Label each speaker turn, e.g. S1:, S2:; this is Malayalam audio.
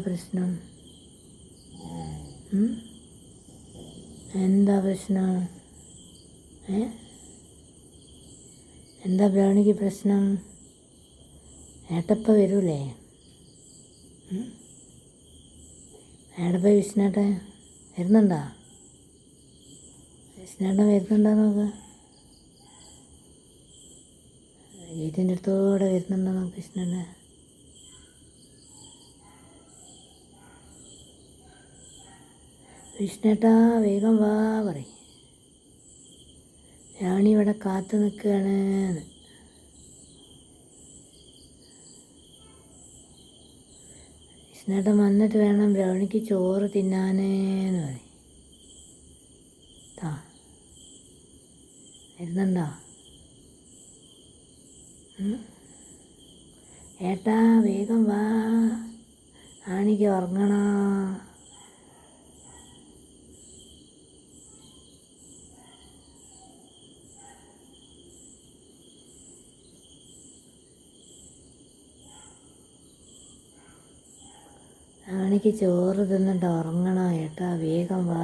S1: പ്രശ്നം? എന്താ പ്രശ്നം? ഏ? എന്താ ബ്രൗണിക്ക് പ്രശ്നം? ഏട്ടപ്പ വരൂലേ? ഏടപ്പ വിഷ്ണേട്ടൻ വരുന്നുണ്ടോ? വിഷ്ണേട്ടൻ വരുന്നുണ്ടോ നോക്ക്. ഗേറ്റിന്റെ അടുത്തോടെ വരുന്നുണ്ടോ നോക്ക് വിഷ്ണേട്ടൻ. വിഷ്ണേട്ടാ വേഗം വാ പറയും. ഞാനിവിടെ കാത്തു നിൽക്കുകയാണ്. കൃഷ്ണേട്ടൻ വന്നിട്ട് വേണം ബ്രൗണിക്ക് ചോറ് തിന്നാനേന്ന് പറയും. താ വരുന്നുണ്ടോ? ഏട്ടാ വേഗം വാ. ആണിക്ക് ഉറങ്ങണോ? ആണിക്ക് ചോറ് തിന്നിട്ട് ഉറങ്ങണം ഏട്ടാ? വേഗം വാ.